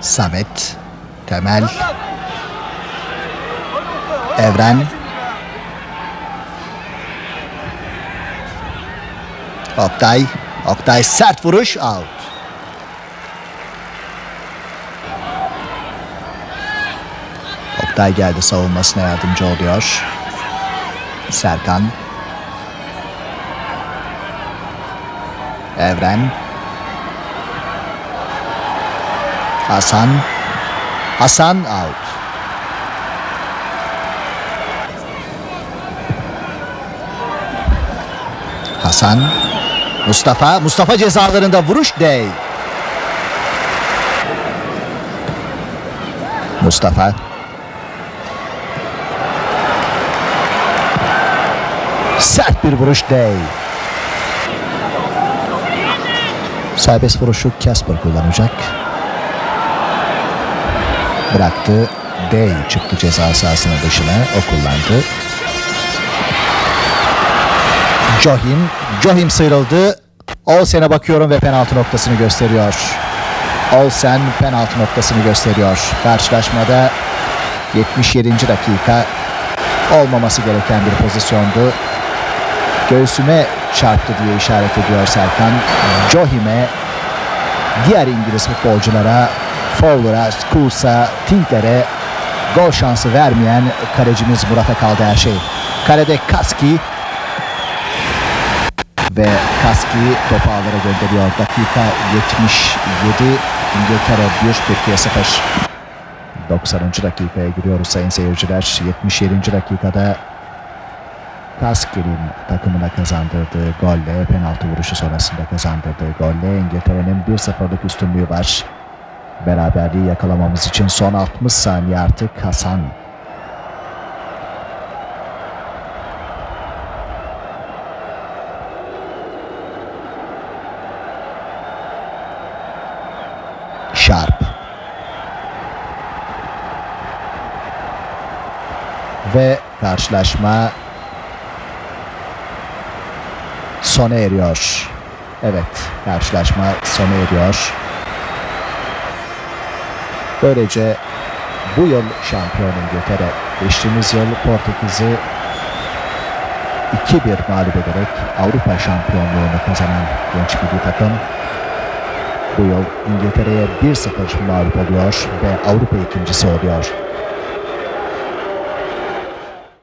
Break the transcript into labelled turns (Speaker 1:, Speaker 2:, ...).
Speaker 1: Samet. Temel. Evren. Oktay. Oktay sert vuruş. Out. Oktay geldi savunmasına yardımcı oluyor. Serkan. Evren. Hasan. Hasan out. Hasan. Mustafa. Mustafa cezalarında vuruş dey. Mustafa. Sert bir vuruş dey. Serbest vuruşu Casper kullanacak. Bıraktı. Day çıktı ceza sahasının dışına. O kullandı. Johim. Johim sıyrıldı. Olsen'e bakıyorum ve penaltı noktasını gösteriyor. Olsen penaltı noktasını gösteriyor. Karşılaşmada 77. dakika olmaması gereken bir pozisyondu. Göğsüme çarptı diye işaret ediyor Serkan. Johim'e diğer İngiliz futbolculara Fowler'a, Skuls'a, Tinkler'e gol şansı vermeyen kalecimiz Murat'a kaldı her şey. Kalede Kaski ve Kaski topu ağlara gönderiyor. Dakika 77 İngiltere 1 Türkiye 0. 90. dakikaya giriyoruz sayın seyirciler. 77. dakikada Kaski'nin takımına kazandırdığı golle penaltı vuruşu sonrasında kazandırdığı golle İngiltere'nin 1-0'lık üstünlüğü var. Beraberliği yakalamamız için son 60 saniye artık Hasan. Sharp. Ve karşılaşma sona eriyor. Evet, karşılaşma sona eriyor. Böylece bu yıl şampiyon İngiltere, geçtiğimiz yıl Portekiz'i 2-1 mağlup ederek Avrupa şampiyonluğunu kazanan genç bir takım bu yıl İngiltere'ye 1-0 mağlup oluyor ve Avrupa ikincisi oluyor.